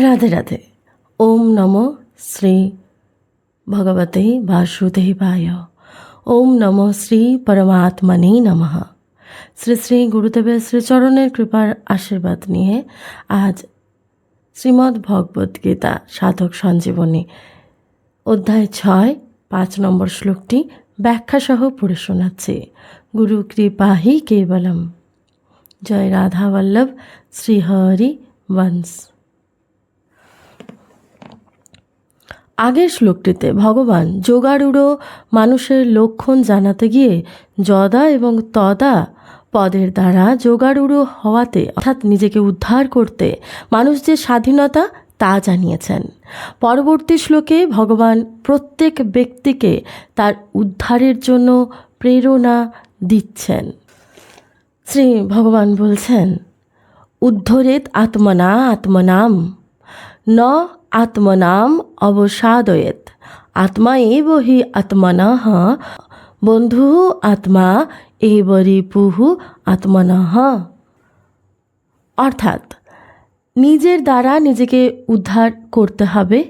রাধে রাধে। ওম নম শ্রী ভগবতে বাসুদেবায়। ওম নম শ্রী পরমাত্মনে নমঃ। শ্রী শ্রী গুরুদেবের শ্রীচরণের কৃপার আশীর্বাদ নিয়ে আজ শ্রীমদ্ ভগবদ্ গীতা সাধক সঞ্জীবনী অধ্যায় ছয়, পাঁচ নম্বর শ্লোকটি ব্যাখ্যাসহ পড়ে শোনাচ্ছে। গুরু কৃপাহি কেবলম। জয় রাধা বল্লভ, শ্রীহরি বংশ আগের শ্লোকটিতে ভগবান যোগারূঢ় মানুষের লক্ষণ জানাতে গিয়ে যদা এবং তদা পদের দ্বারা যোগারূঢ় হওয়াতে, অর্থাৎ নিজেকে উদ্ধার করতে, মানুষ যে স্বাধীনতা, তা জানিয়েছেন। পরবর্তী শ্লোকে ভগবান প্রত্যেক ব্যক্তিকে তার উদ্ধারের জন্য প্রেরণা দিচ্ছেন। শ্রী ভগবান বলছেন, উদ্ধরেত আত্মনা আত্মনাম। ন আত্মনাম অবসাদয়েত। আত্মা এব হি আত্মনঃ বন্ধু আত্মা এব রিপুহু আত্মনঃ অর্থাৎ, নিজের দ্বারা নিজেকে উদ্ধার করতে হবে,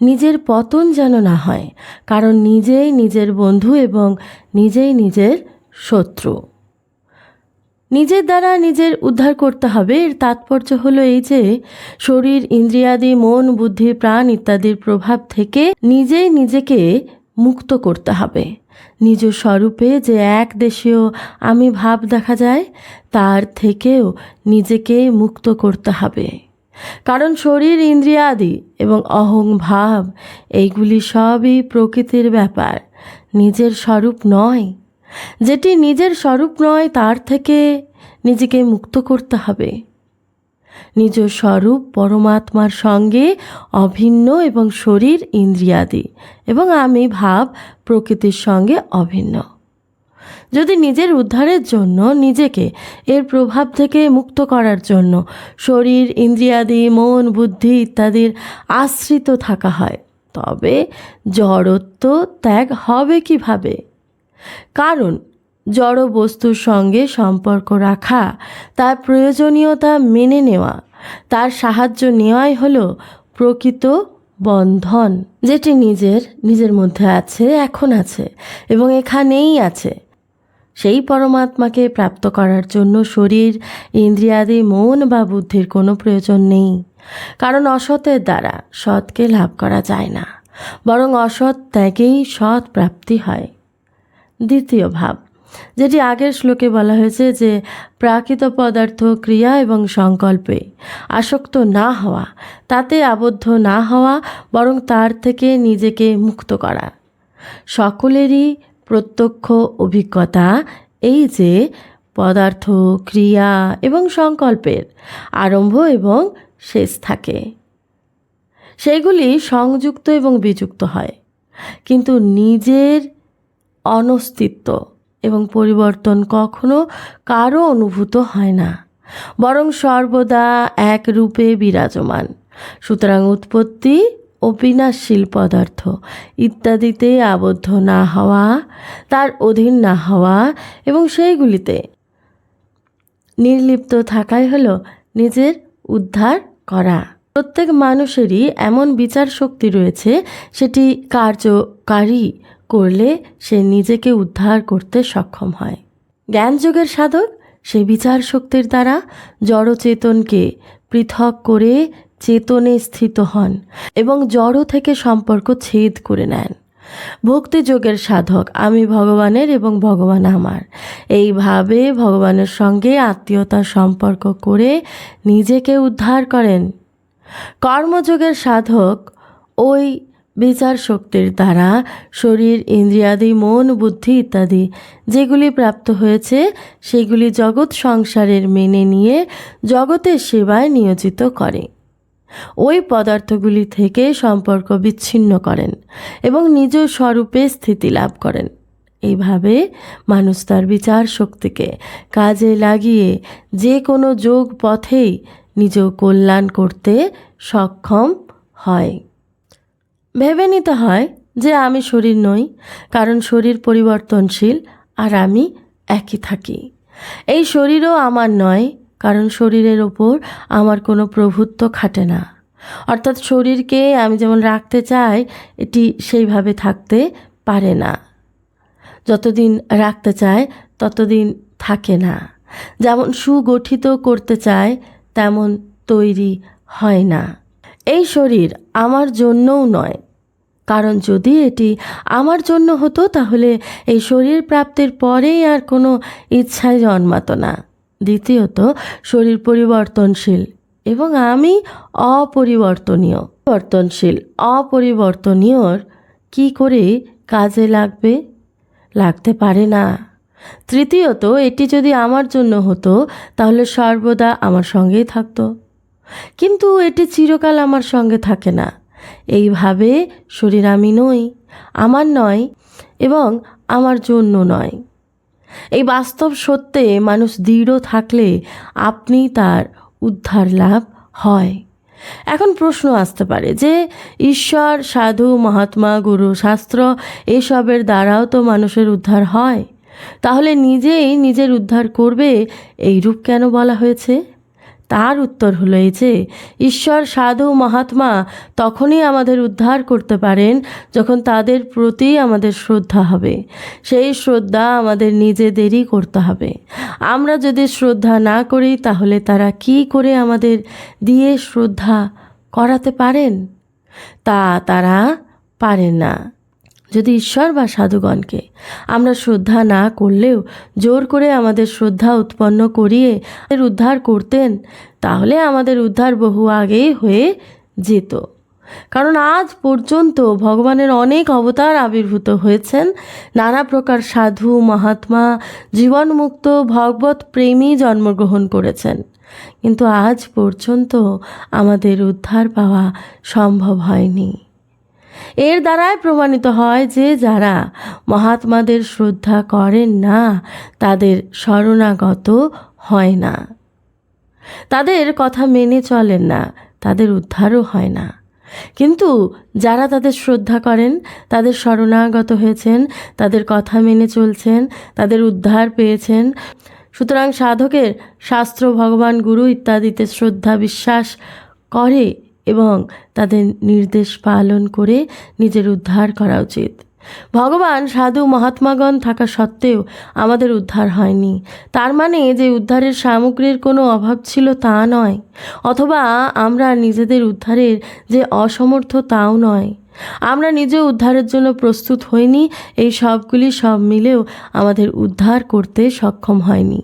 নিজের পতন যেন না হয়, কারণ নিজেই নিজের বন্ধু এবং নিজেই নিজের শত্রু। নিজের দ্বারা নিজের উদ্ধার করতে হবে। এর তাৎপর্য হলো এই যে, শরীর, ইন্দ্রিয়াদি, মন, বুদ্ধি, প্রাণ ইত্যাদির প্রভাব থেকে নিজেই নিজেকে মুক্ত করতে হবে। নিজ স্বরূপে যে এক দেশীয় আমি ভাব দেখা যায়, তার থেকেও নিজেকে মুক্ত করতে হবে। কারণ শরীর, ইন্দ্রিয়াদি এবং অহং ভাব, এইগুলি সবই প্রকৃতির ব্যাপার। নিজের স্বরূপ নয়। যেটি নিজের স্বরূপ নয়, তার থেকে নিজেকে মুক্ত করতে হবে। নিজ স্বরূপ পরমাত্মার সঙ্গে অভিন্ন এবং শরীর ইন্দ্রিয়াদি এবং আমি ভাব প্রকৃতির সঙ্গে অভিন্ন। যদি নিজের উদ্ধারের জন্য নিজেকে এর প্রভাব থেকে মুক্ত করার জন্য শরীর, ইন্দ্রিয়াদি, মন, বুদ্ধি ইত্যাদির আশ্রিত থাকা হয়, তবে জড়ত্ব ত্যাগ হবে কীভাবে? কারণ জড় বস্তুর সঙ্গে সম্পর্ক রাখা, তার প্রয়োজনীয়তা মেনে নেওয়া, তার সাহায্য নেওয়াই হলো প্রকৃত বন্ধন, যেটি নিজের নিজের মধ্যে আছে, এখন আছে এবং এখানেই আছে। সেই পরমাত্মাকে প্রাপ্ত করার জন্য শরীর, ইন্দ্রিয়াদি, মন বা বুদ্ধির কোনো প্রয়োজন নেই। কারণ অসতের দ্বারা সৎকে লাভ করা যায় না, বরং অসৎ ত্যাগেই সৎ প্রাপ্তি হয়। দ্বিতীয় ভাব, যেটি আগের শ্লোকে বলা হয়েছে যে প্রাকৃত পদার্থ ক্রিয়া এবং সংকল্পে আসক্ত না হওয়া, তাতে আবদ্ধ না হওয়া, বরং তার থেকে নিজেকে মুক্ত করা। সকলেরই প্রত্যক্ষ অভিজ্ঞতা এই যে পদার্থ, ক্রিয়া এবং সংকল্পের আরম্ভ এবং শেষ থাকে। সেগুলি সংযুক্ত এবং বিযুক্ত হয়। কিন্তু নিজের অনস্তিত্ব এবং পরিবর্তন কখনো কারও অনুভূত হয় না, বরং সর্বদা এক রূপে বিরাজমান। সুতরাং উৎপত্তি ও বিনাশশীল পদার্থ ইত্যাদিতে আবদ্ধ না হওয়া, তার অধীন না হওয়া এবং সেইগুলিতে নির্লিপ্ত থাকাই হলো নিজের উদ্ধার করা। প্রত্যেক মানুষেরই এমন বিচার শক্তি রয়েছে, সেটি কার্যকারী করলে সে নিজেকে উদ্ধার করতে সক্ষম হয়। জ্ঞানযোগের সাধক, সে বিচার শক্তির দ্বারা জড়চেতনকে পৃথক করে চেতনে স্থিত হন এবং জড় থেকে সম্পর্ক ছেদ করে নেন। ভক্তিযোগের সাধক, আমি ভগবানের এবং ভগবান আমার। এইভাবে ভগবানের সঙ্গে আত্মীয়তার সম্পর্ক করে নিজেকে উদ্ধার করেন। কর্মযোগের সাধক ওই বিচার শক্তির দ্বারা শরীর, ইন্দ্রিয়াদি, মন, বুদ্ধি ইত্যাদি যেগুলি প্রাপ্ত হয়েছে, সেগুলি জগৎ সংসারের মেনে নিয়ে জগতের সেবায় নিয়োজিত করে। ওই পদার্থগুলি থেকে সম্পর্ক বিচ্ছিন্ন করেন এবং নিজ স্বরূপে স্থিতি লাভ করেন। এইভাবে মানুষ তার বিচার শক্তিকে কাজে লাগিয়ে যে কোনো যোগ পথেই নিজ কল্যাণ করতে সক্ষম হয়। ভেবে নিতে হয় যে আমি শরীর নই, কারণ শরীর পরিবর্তনশীল আর আমি একই থাকি। এই শরীরও আমার নয়, কারণ শরীরের ওপর আমার কোনো প্রভুত্ব খাটে না। অর্থাৎ শরীরকে আমি যেমন রাখতে চাই, এটি সেইভাবে থাকতে পারে না। যতদিন রাখতে চায়, ততদিন থাকে না। যেমন সুগঠিত করতে চায়, তেমন তৈরি হয় না। এই শরীর আমার জন্যও নয়। কারণ যদি এটি আমার জন্য হতো, তাহলে এই শরীর প্রাপ্তির পরেই আর কোনো ইচ্ছায় জন্মাতো না। দ্বিতীয়ত, শরীর পরিবর্তনশীল এবং আমি অপরিবর্তনীয়। পরিবর্তনশীল অপরিবর্তনীয়র কি করে কাজে লাগবে? লাগতে পারে না। তৃতীয়ত, এটি যদি আমার জন্য হতো, তাহলে সর্বদা আমার সঙ্গেই থাকতো। কিন্তু এটি চিরকাল আমার সঙ্গে থাকে না। এইভাবে শরীর আমি নই, আমার নয় এবং আমার জন্য নয়। এই বাস্তব সত্যে মানুষ দৃঢ় থাকলে আপনি তার উদ্ধার লাভ হয়। এখন প্রশ্ন আসতে পারে যে, ঈশ্বর, সাধু, মহাত্মা, গুরু, শাস্ত্র এসবের দ্বারাও তো মানুষের উদ্ধার হয়। তাহলে নিজেই নিজের উদ্ধার করবে এই রূপ কেন বলা হয়েছে? তার উত্তর হলো এই যে, ঈশ্বর, সাধু, মহাত্মা তখনই আমাদের উদ্ধার করতে পারেন যখন তাদের প্রতি আমাদের শ্রদ্ধা হবে। সেই শ্রদ্ধা আমাদের নিজেদেরই করতে হবে। আমরা যদি শ্রদ্ধা না করি, তাহলে তারা কি করে আমাদের দিয়ে শ্রদ্ধা করাতে পারেন? তা তারা পারেন না। যদি ঈশ্বর বা সাধুগণকে আমরা শ্রদ্ধা না করলেও জোর করে আমাদের শ্রদ্ধা উৎপন্ন করিয়ে উদ্ধার করতেন, তাহলে আমাদের উদ্ধার বহু আগেই হয়ে যেত। কারণ আজ পর্যন্ত ভগবানের অনেক অবতার আবির্ভূত হয়েছেন। নানা প্রকার সাধু, মহাত্মা, জীবনমুক্ত, ভগবত প্রেমী জন্মগ্রহণ করেছেন। কিন্তু আজ পর্যন্ত আমাদের উদ্ধার পাওয়া সম্ভব হয়নি। এর দ্বারাই প্রমাণিত হয় যে যারা মহাত্মাদের শ্রদ্ধা করেন না, তাদের শরণাগত হয় না। তাদের কথা মেনে চলেন না, তাদের উদ্ধারও হয় না। কিন্তু যারা তাদের শ্রদ্ধা করেন, তাদের শরণাগত হয়েছেন, তাদের কথা মেনে চলছেন, তাদের উদ্ধার পেয়েছেন, সুতরাং সাধকের শাস্ত্র, ভগবান, গুরু ইত্যাদিতে শ্রদ্ধা, বিশ্বাস করে এবং তাদের নির্দেশ পালন করে নিজের উদ্ধার করা উচিত। ভগবান সাধু মহাত্মাগণ থাকা সত্ত্বেও আমাদের উদ্ধার হয়নি। তার মানে যে উদ্ধারের সামগ্রীর কোনো অভাব ছিল তা নয়, অথবা আমরা নিজেদের উদ্ধারের যে অসমর্থ তাও নয়। আমরা নিজে উদ্ধারের জন্য প্রস্তুত হইনি। এই সবগুলি সব মিলেও আমাদের উদ্ধার করতে সক্ষম হয়নি।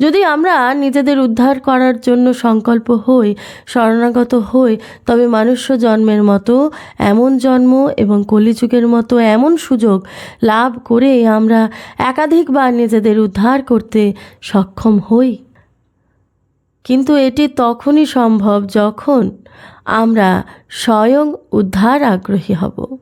যদি আমরা নিজেদের উদ্ধার করার জন্য সংকল্প হই, শরণাগত হই, তবে মানুষ্য জন্মের মতো, এমন জন্ম এবং কলিযুগের মতো এমন সুযোগ লাভ করে আমরা একাধিকবার নিজেদের উদ্ধার করতে সক্ষম হই। কিন্তু এটি তখনই সম্ভব যখন আমরা স্বয়ং উদ্ধার আগ্রহী হব।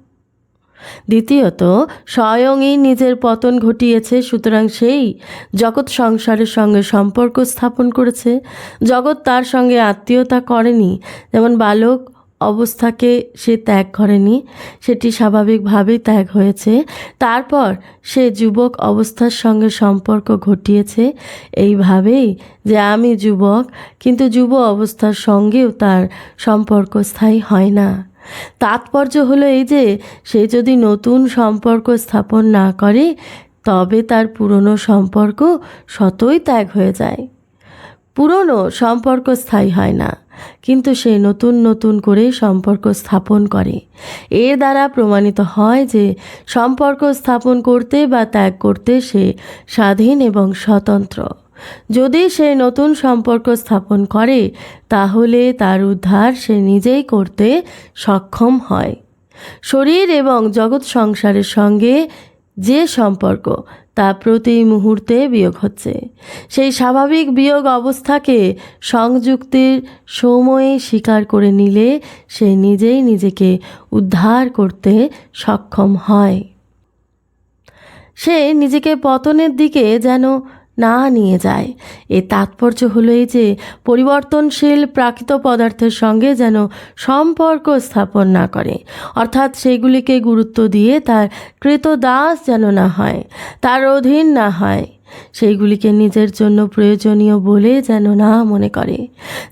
দ্বিতীয়ত, স্বয়ংই নিজের পতন ঘটিয়েছে, সুতরাং সেই জগৎ সংসারের সঙ্গে সম্পর্ক স্থাপন করেছে। জগৎ তার সঙ্গে আত্মীয়তা করেনি, যেমন বালক অবস্থাকে সে ত্যাগ করেনি, সেটি স্বাভাবিকভাবেই ত্যাগ হয়েছে। তারপর সে যুবক অবস্থার সঙ্গে সম্পর্ক ঘটিয়েছে এইভাবেই যে আমি যুবক, কিন্তু যুব অবস্থার সঙ্গেও তার সম্পর্ক স্থায়ী হয় না। তাৎপর্য হলো এই যে, সে যদি নতুন সম্পর্ক স্থাপন না করে, তবে তার পুরনো সম্পর্ক শতই ত্যাগ হয়ে যায়। পুরনো সম্পর্ক স্থায়ী হয় না, কিন্তু সে নতুন নতুন করে সম্পর্ক স্থাপন করে। এর দ্বারা প্রমাণিত হয় যে সম্পর্ক স্থাপন করতে বা ত্যাগ করতে সে স্বাধীন এবং স্বতন্ত্র। যদি সে নতুন সম্পর্ক স্থাপন করে, তাহলে তার উদ্ধার সে নিজেই করতে সক্ষম হয়। শরীর এবং জগৎ সংসারের সঙ্গে যে সম্পর্ক তা প্রতি মুহূর্তে বিয়োগ হচ্ছে। সেই স্বাভাবিক বিয়োগ অবস্থাকে সংযুক্তির সময়ে স্বীকার করে নিলে সে নিজেই নিজেকে উদ্ধার করতে সক্ষম হয়। সে নিজেকে পতনের দিকে যেন না নিয়ে যায়। এর তাৎপর্য হলো এই যে, পরিবর্তনশীল প্রাকৃত পদার্থের সঙ্গে যেন সম্পর্ক স্থাপন না করে। অর্থাৎ সেগুলিকে গুরুত্ব দিয়ে তার কৃত দাস যেন না হয়, তার অধীন না হয়, সেইগুলিকে নিজের জন্য প্রয়োজনীয় বলে যেন না মনে করে।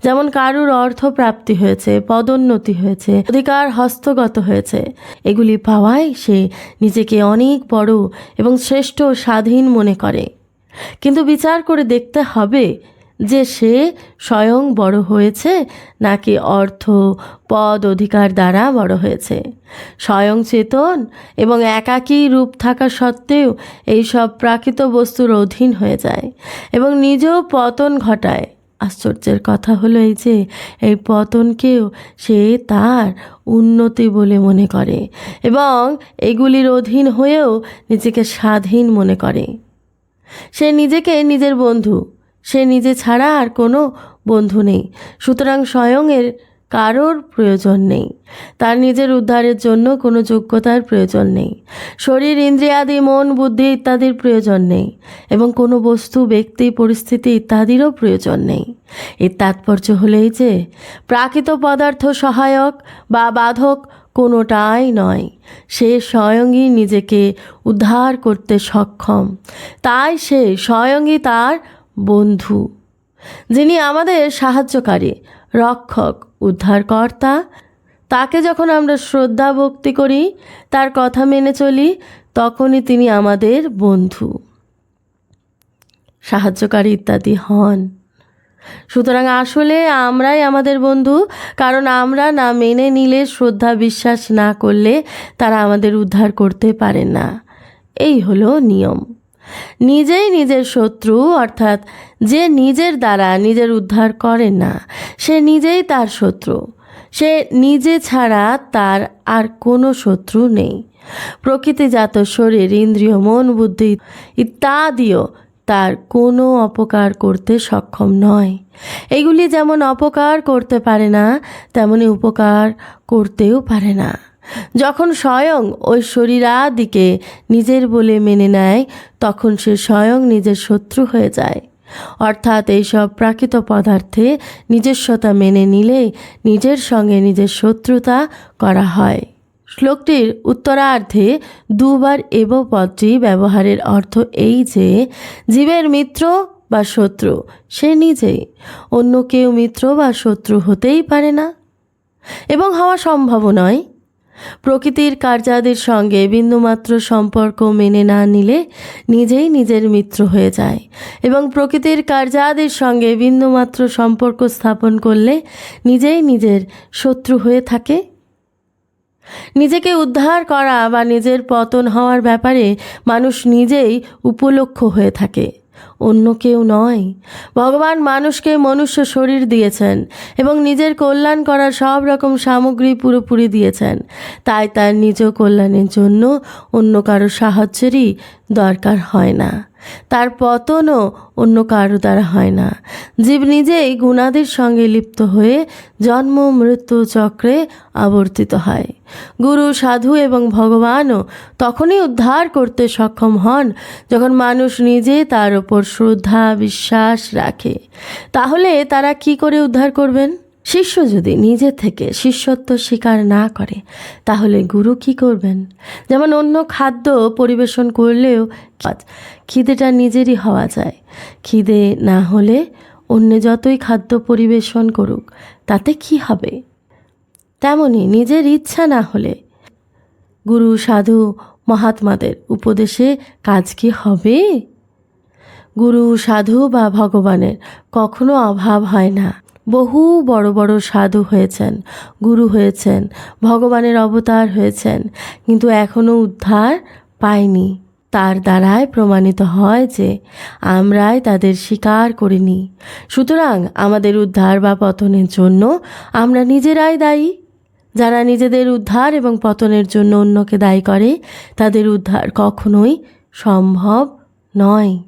যেমন কারুর অর্থ প্রাপ্তি হয়েছে, পদোন্নতি হয়েছে, অধিকার হস্তগত হয়েছে, এগুলি পাওয়ায় সে নিজেকে অনেক বড় এবং শ্রেষ্ঠ স্বাধীন মনে করে। কিন্তু বিচার করে দেখতে হবে যে সে স্বয়ং বড় হয়েছে নাকি অর্থ, পদ, অধিকার দ্বারা বড় হয়েছে। স্বয়ং চেতন এবং একাকী রূপ থাকা সত্ত্বেও এই সব প্রাকৃত বস্তুর অধীন হয়ে যায় এবং নিজেও পতন ঘটায়। আশ্চর্যের কথা হলো এই যে, এই পতনকেও সে তার উন্নতি বলে মনে করে এবং এগুলির অধীন হয়েও নিজেকে স্বাধীন মনে করে। সে নিজেকে নিজের বন্ধু। সে নিজে ছাড়া আর কোনো বন্ধু নেই। সুতরাং স্বয়ং এর কারোর প্রয়োজন নেই। তার নিজের উদ্ধারের জন্য কোনো যোগ্যতার প্রয়োজন নেই। শরীর, ইন্দ্রিয়াদি, মন, বুদ্ধি ইত্যাদির প্রয়োজন নেই এবং কোনো বস্তু, ব্যক্তি, পরিস্থিতি ইত্যাদিরও প্রয়োজন নেই। এর তাৎপর্য হলেই যে, প্রাকৃত পদার্থ সহায়ক বা বাধক কোনোটাই নয়। সে স্বয়ংই নিজেকে উদ্ধার করতে সক্ষম। তাই সে স্বয়ংই তার বন্ধু, যিনি আমাদের সাহায্যকারী, রক্ষক, উদ্ধারকর্তা। তাকে যখন আমরা শ্রদ্ধা ভক্তি করি, তার কথা মেনে চলি, তখনই তিনি আমাদের বন্ধু। সাহায্যকারী ইত্যাদি হন। সুতরাং আসলে আমরাই আমাদের বন্ধু, কারণ আমরা না মেনে নিলে, শ্রদ্ধা বিশ্বাস না করলে তারা আমাদের উদ্ধার করতে পারে না। এই হলো নিয়ম। নিজেই নিজের শত্রু, অর্থাৎ যে নিজের দ্বারা নিজের উদ্ধার করে না, সে নিজেই তার শত্রু। সে নিজে ছাড়া তার আর কোনো শত্রু নেই। প্রকৃতিজাত শরীর, ইন্দ্রিয়, মন, বুদ্ধি ইত্যাদিও তার কোনো অপকার করতে সক্ষম নয়। এগুলি যেমন অপকার করতে পারে না, তেমনি উপকার করতেও পারে না। যখন স্বয়ং ওই শরীরাদিকে নিজের বলে মেনে নেয়, তখন সে স্বয়ং নিজের শত্রু হয়ে যায়। অর্থাৎ এইসব প্রাকৃত পদার্থে নিজস্বতা মেনে নিলে নিজের সঙ্গে নিজের শত্রুতা করা হয়। শ্লোকটির উত্তরার্ধে দুবার এব পদটি ব্যবহারের অর্থ এই যে, জীবের মিত্র বা শত্রু, সে নিজেই। অন্য কেউ মিত্র বা শত্রু হতেই পারে না। এবং হওয়া সম্ভব নয়। প্রকৃতির কার্যাদির সঙ্গে বিন্দুমাত্র সম্পর্ক মেনে না নিলে নিজেই নিজের মিত্র হয়ে যায়। এবং প্রকৃতির কার্যাদির সঙ্গে বিন্দুমাত্র সম্পর্ক স্থাপন করলে নিজেই নিজের শত্রু হয়ে থাকে। নিজেকে উদ্ধার করা বা নিজের পতন হওয়ার ব্যাপারে মানুষ নিজেই উপলক্ষ হয়ে থাকে। অন্য কেউ নয়। ভগবান মানুষকে মনুষ্য শরীর দিয়েছেন এবং নিজের কল্যাণ করার সব রকম সামগ্রী পুরোপুরি দিয়েছেন। তাই তার নিজ কল্যাণের জন্য অন্য কারও সাহায্যেরই দরকার হয় না। তার পতনও অন্য কারও দ্বারা হয় না। জীব নিজেই গুণাদের সঙ্গে লিপ্ত হয়ে জন্ম, মৃত্যু চক্রে আবর্তিত হয়। গুরু, সাধু এবং ভগবানও তখনই উদ্ধার করতে সক্ষম হন যখন মানুষ নিজে তার ওপর শ্রদ্ধা, বিশ্বাস রাখে। তাহলে তারা কি করে উদ্ধার করবেন? শিষ্য যদি নিজে থেকে শিষ্যত্ব স্বীকার না করে, তাহলে গুরু কি করবেন? যেমন অন্য খাদ্য পরিবেশন করলেও খিদেটা নিজেরই হওয়া যায়। খিদে না হলে অন্য যতই খাদ্য পরিবেশন করুক, তাতে কি হবে? তেমনি নিজের ইচ্ছা না হলে গুরু, সাধু, মহাত্মাদের উপদেশে কাজ কি হবে? গুরু, সাধু বা ভগবানের কখনো অভাব হয় না। বহু বড় বড় সাধু হয়েছেন, গুরু হয়েছেন, ভগবানের অবতার হয়েছেন, কিন্তু এখনও উদ্ধার পায়নি। তার দ্বারাই প্রমাণিত হয় যে আমরাই তাদের স্বীকার করিনি। সুতরাং আমাদের উদ্ধার বা পতনের জন্য আমরা নিজেরাই দায়ী। যারা নিজেদের উদ্ধার এবং পতনের জন্য অন্যকে দায়ী করে, তাদের উদ্ধার কখনোই সম্ভব নয়।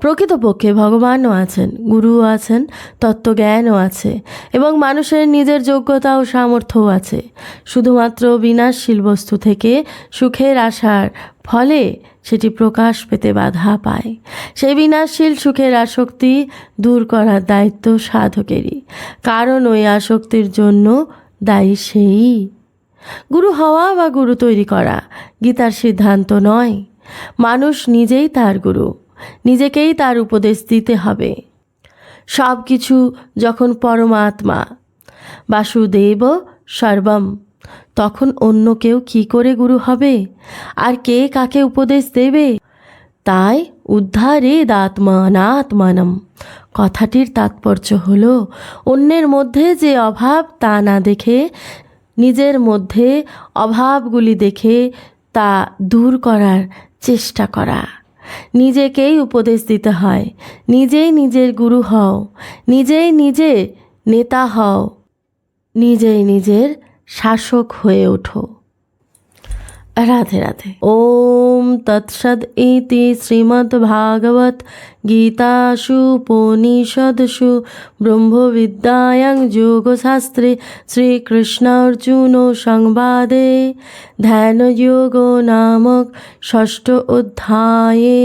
প্রকৃতপক্ষে ভগবানও আছেন, গুরুও আছেন, তত্ত্বজ্ঞানও আছে এবং মানুষের নিজের যোগ্যতা ও সামর্থ্যও আছে। শুধুমাত্র বিনাশশীল বস্তু থেকে সুখের আশার ফলে সেটি প্রকাশ পেতে বাধা পায়। সেই বিনাশশীল সুখের আসক্তি দূর করার দায়িত্ব সাধকেরই। কারণ ওই আসক্তির জন্য দায়ী সেই। গুরু হওয়া বা গুরু তৈরি করা গীতার সিদ্ধান্ত নয়। মানুষ নিজেই তার গুরু। নিজেকেই তার উপদেশ দিতে হবে। সব কিছু যখন পরমাত্মা বাসুদেব সর্বম, তখন অন্য কেউ কী করে গুরু হবে? আর কে কাকে উপদেশ দেবে? তাই উদ্ধারে দাত্মানাত্মানম। কথাটির তাৎপর্য হল, অন্যের মধ্যে যে অভাব তা না দেখে, নিজের মধ্যে অভাবগুলি দেখে তা দূর করার চেষ্টা করা। নিজেকেই উপদেশ দিতে হয়। নিজেই নিজের গুরু হও। নিজেই নিজে নেতা হও। নিজেই নিজের শাসক হয়ে ওঠো। রাধে রাধে। ওম তৎসদ ইতি শ্রীমদ্ ভাগবত গীতাসু উপনিষদসু ব্রহ্মবিদ্যায়াং যোগশাস্ত্রে শ্রীকৃষ্ণ অর্জুন সংবাদে ধ্যানযোগ নামক ষষ্ঠ অধ্যায়ে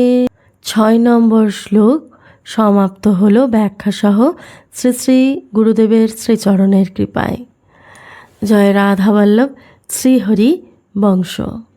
ছয় নম্বর শ্লোক সমাপ্ত হলো ব্যাখ্যাসহ শ্রী শ্রী গুরুদেবের শ্রীচরণের কৃপায় জয় রাধা বল্লভ শ্রীহরি বংশ